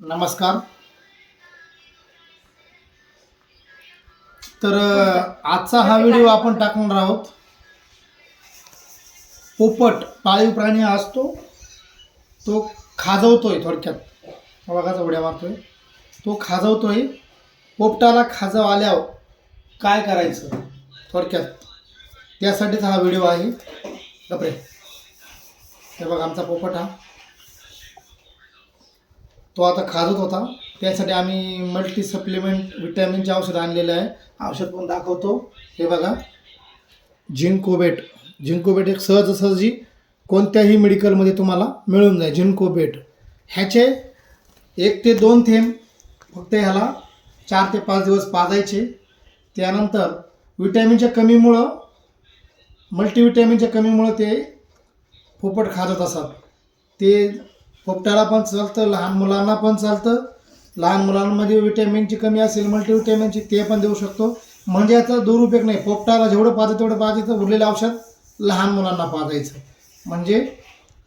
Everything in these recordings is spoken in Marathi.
नमस्कार. तर आजचा हा व्हिडिओ आपण टाकणार आहोत. पोपट पाळीव प्राणी हा असतो तो खाजवतोय थोडक्यात. बघाचा उड्या मारतोय. तो खाजवतोय. पोपटाला खाजव आल्यावर काय करायचं? थोडक्यात. त्यासाठीच हा व्हिडिओ आहे. कपडे हे बघा आमचा पोपट हा. तो आता खाजत होता. त्यासाठी आम्ही मल्टी सप्लिमेंट विटॅमिनचे औषध आणलेलं आहे. औषध पण दाखवतो. हे बघा. झिंकोबेट झिंकोबेट एक सहजसहजी कोणत्याही मेडिकलमध्ये तुम्हाला मिळून जाईल. झिंकोबेट ह्याचे एक ते दोन थेंब फक्त ह्याला चार ते पाच दिवस पाजायचे. त्यानंतर विटॅमिनच्या कमीमुळं मल्टीविटॅमिनच्या कमीमुळं ते फोपट खाजत असतात. ते पोपटाला पण चालतं लहान मुलांना पण चालतं. लहान मुलांमध्ये विटॅमिनची कमी असेल मल्टीविटॅमिनची ते पण देऊ शकतो. म्हणजे याचा दुरुपयोग नाही. पोपटाला जेवढं पाहतं तेवढं पाजायचं उरलेलं औषध लहान मुलांना पाजायचं. म्हणजे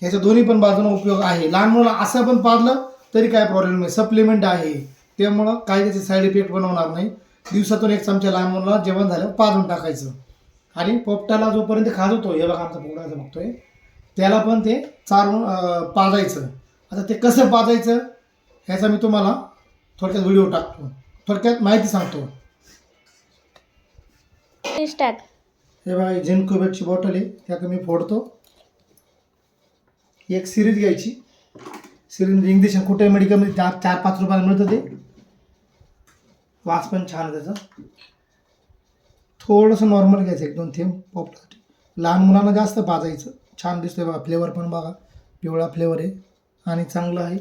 ह्याच्या दोन्ही पण बाजूने उपयोग आहे. लहान मुलं असं पण पाजलं तरी काय प्रॉब्लेम नाही. सप्लिमेंट आहे. त्यामुळं काही त्याचे साईड इफेक्ट पण होणार नाही. दिवसातून एक चमचा लहान मुलाला जेवण झालं पाजून टाकायचं. आणि पोपटाला जोपर्यंत खाजवतो हे बघा आमचा पोपटाचं बघतोय त्याला पण ते चारून पाजायचं. आता ते कसं पाजायचं ह्याचा मी तुम्हाला थोडक्यात व्हिडिओ टाकतो. थोडक्यात माहिती सांगतो. हे बघा झिन कोबेटची बॉटल आहे त्यात मी फोडतो. एक सिरीज घ्यायची. सिरीज म्हणजे इंग्लिश कुठे मेडिकलमध्ये चार चार पाच रुपयाला मिळतं ते. वास पण छान आहे त्याचा. थोडंसं नॉर्मल घ्यायचं एक दोन थेंब पॉपसाठी लहान मुलांना जास्त पाजायचं. छान दिसतंय बघा फ्लेवर पण बघा. पिवळा फ्लेवर आहे. आणि चांगलं आहे.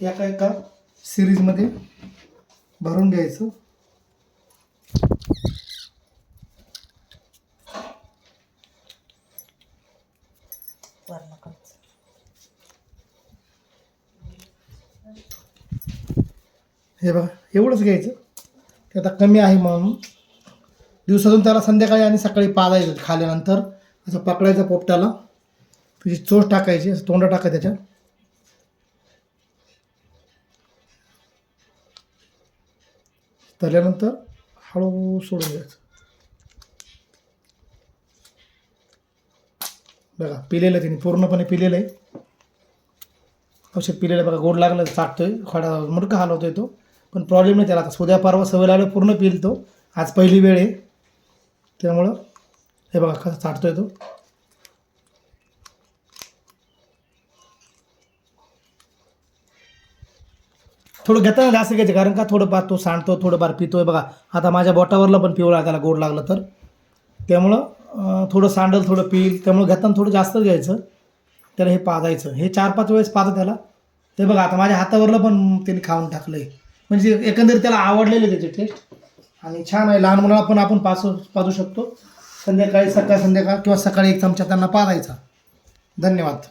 एका एका सिरीजमध्ये भरून घ्यायचं. हे बघा एवढंच घ्यायचं. ते आता कमी आहे म्हणून. दिवसातून त्याला संध्याकाळी आणि सकाळी पाजायचं खाल्यानंतर. असं पकडायचं पोपटाला. तुझी चोच टाकायची असं तोंड टाकायचं त्याच्या तळल्यानंतर हळू सोडून द्यायचं. बघा पिलेलं आहे तिने पूर्णपणे पिलेलं आहे. औषध पिलेलं बघा गोड लागलं तर चाटतोय खडा मुडका हलवतोय तो. पण प्रॉब्लेम नाही त्याला आता. उद्या परवा सवय लागलं पूर्ण पिल तो. आज पहिली वेळ आहे. त्यामुळं हे बघा कसं चाटतोय तो. थोडं घेताना जास्त घ्यायचं कारण का थोडंफार तो सांडतो थोडंफार पितोय बघा. आता माझ्या बोटावरला पण पिवळा त्याला गोड लागलं तर. त्यामुळं थोडं सांडल थोडं पिईल त्यामुळं घेताना थोडं जास्त घ्यायचं. त्याला हे पाजायचं. हे चार पाच वेळेस पाजा त्याला. ते बघा आता माझ्या हातावरलं पण त्याने खाऊन टाकलं आहे म्हणजे एकंदरीत त्याला आवडलेले त्याचे टेस्ट आणि छान आहे लहान मुलांना पण आपण पासू पाजू शकतो. संध्याकाळी सकाळ संध्याकाळ किंवा सकाळी एक चमचा त्यांना पाजायचा. धन्यवाद.